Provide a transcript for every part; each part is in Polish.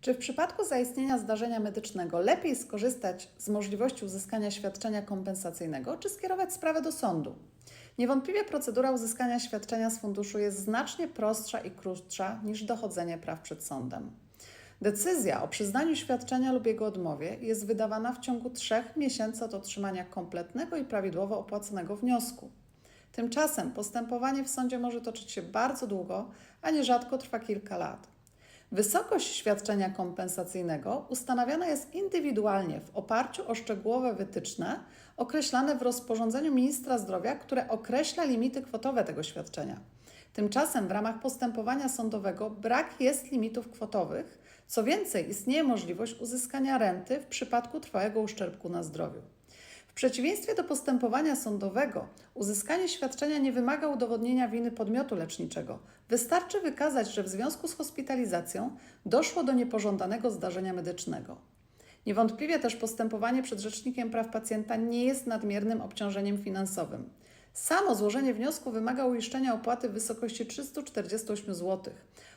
Czy w przypadku zaistnienia zdarzenia medycznego lepiej skorzystać z możliwości uzyskania świadczenia kompensacyjnego, czy skierować sprawę do sądu? Niewątpliwie procedura uzyskania świadczenia z funduszu jest znacznie prostsza i krótsza niż dochodzenie praw przed sądem. Decyzja o przyznaniu świadczenia lub jego odmowie jest wydawana w ciągu trzech miesięcy od otrzymania kompletnego i prawidłowo opłaconego wniosku. Tymczasem postępowanie w sądzie może toczyć się bardzo długo, a nierzadko trwa kilka lat. Wysokość świadczenia kompensacyjnego ustanawiana jest indywidualnie w oparciu o szczegółowe wytyczne określane w rozporządzeniu ministra zdrowia, które określa limity kwotowe tego świadczenia. Tymczasem w ramach postępowania sądowego brak jest limitów kwotowych, co więcej, istnieje możliwość uzyskania renty w przypadku trwałego uszczerbku na zdrowiu. Przeciwieństwie do postępowania sądowego, uzyskanie świadczenia nie wymaga udowodnienia winy podmiotu leczniczego. Wystarczy wykazać, że w związku z hospitalizacją doszło do niepożądanego zdarzenia medycznego. Niewątpliwie też postępowanie przed Rzecznikiem Praw Pacjenta nie jest nadmiernym obciążeniem finansowym. Samo złożenie wniosku wymaga uiszczenia opłaty w wysokości 348 zł.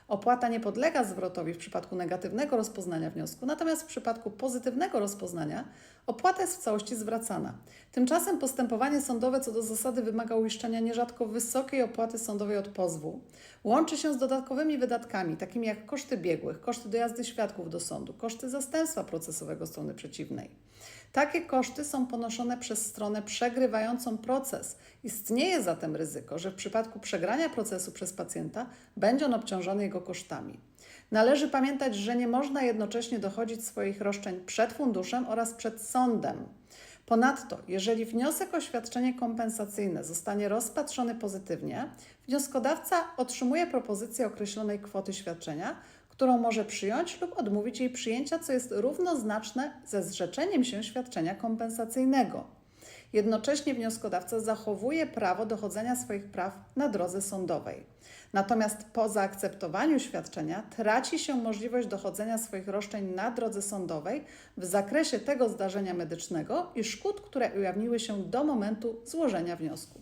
Opłata nie podlega zwrotowi w przypadku negatywnego rozpoznania wniosku, natomiast w przypadku pozytywnego rozpoznania opłata jest w całości zwracana. Tymczasem postępowanie sądowe co do zasady wymaga uiszczenia nierzadko wysokiej opłaty sądowej od pozwu. Łączy się z dodatkowymi wydatkami, takimi jak koszty biegłych, koszty dojazdy świadków do sądu, koszty zastępstwa procesowego strony przeciwnej. Takie koszty są ponoszone przez stronę przegrywającą proces. Istnieje zatem ryzyko, że w przypadku przegrania procesu przez pacjenta będzie on obciążony jego kosztami. Należy pamiętać, że nie można jednocześnie dochodzić swoich roszczeń przed funduszem oraz przed sądem. Ponadto, jeżeli wniosek o świadczenie kompensacyjne zostanie rozpatrzony pozytywnie, wnioskodawca otrzymuje propozycję określonej kwoty świadczenia, którą może przyjąć lub odmówić jej przyjęcia, co jest równoznaczne ze zrzeczeniem się świadczenia kompensacyjnego. Jednocześnie wnioskodawca zachowuje prawo dochodzenia swoich praw na drodze sądowej. Natomiast po zaakceptowaniu świadczenia traci się możliwość dochodzenia swoich roszczeń na drodze sądowej w zakresie tego zdarzenia medycznego i szkód, które ujawniły się do momentu złożenia wniosku.